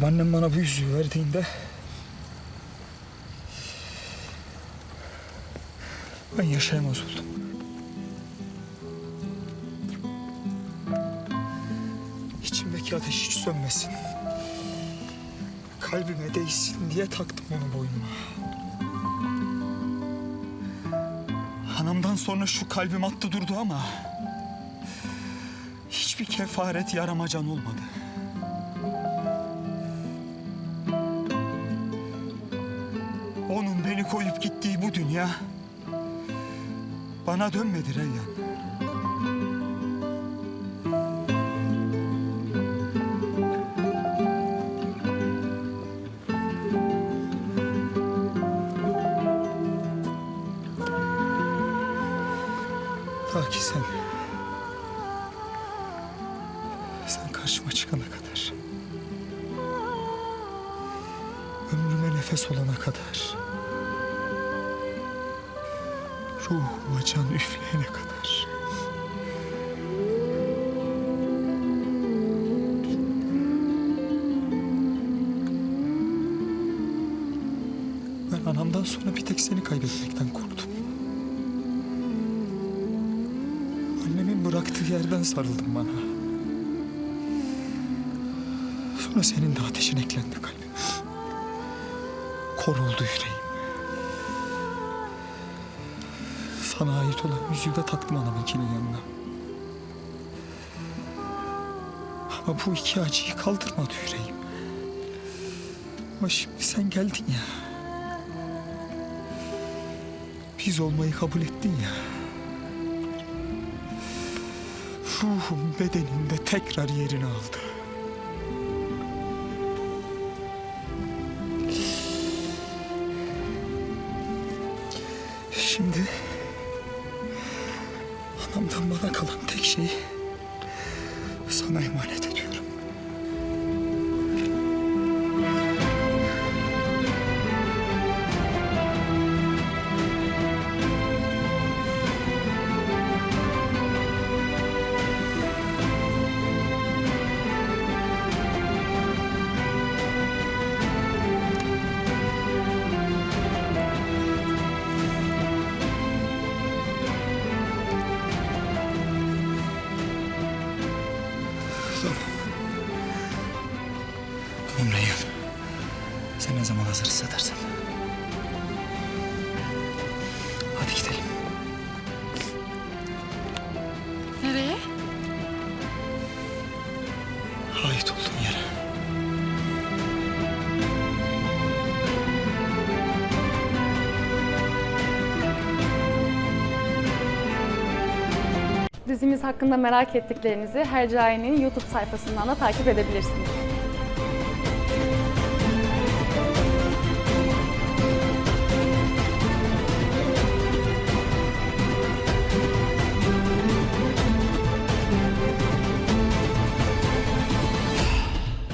Babaannem bana bu yüzüğü verdiğinde ben yaşayamaz oldum. İçimdeki ateş hiç sönmesin. Kalbime değsin diye taktım onu boynuma. Anamdan sonra şu kalbim attı durdu ama hiçbir kefaret yaramacan olmadı. Beni koyup gittiği bu dünya bana dönmedi Reyyan. Ta ki sen... Sen karşıma çıkana kadar... Ömrüme nefes olana kadar... Ruhuma can üfleyene kadar... Ben anamdan sonra bir tek seni kaybetmekten korktum. Annemin bıraktığı yerden sarıldım bana. Sonra senin de ateşin eklendi kalbime. Koruldu yüreğim. Sana ait olan yüzüğü de taktım anamınkinin yanına. Ama bu iki acıyı kaldırmadı yüreğim. Ama şimdi sen geldin ya. Biz olmayı kabul ettin ya. Ruhum bedenimde tekrar yerini aldı. Şimdi anamdan bana kalan tek şeyi sana emanet Reyhan. Sen ne zaman hazır hissedersen. Hadi gidelim. Nereye? Ait olduğun yere. Dizimiz hakkında merak ettiklerinizi Hercai'nin YouTube sayfasından da takip edebilirsiniz.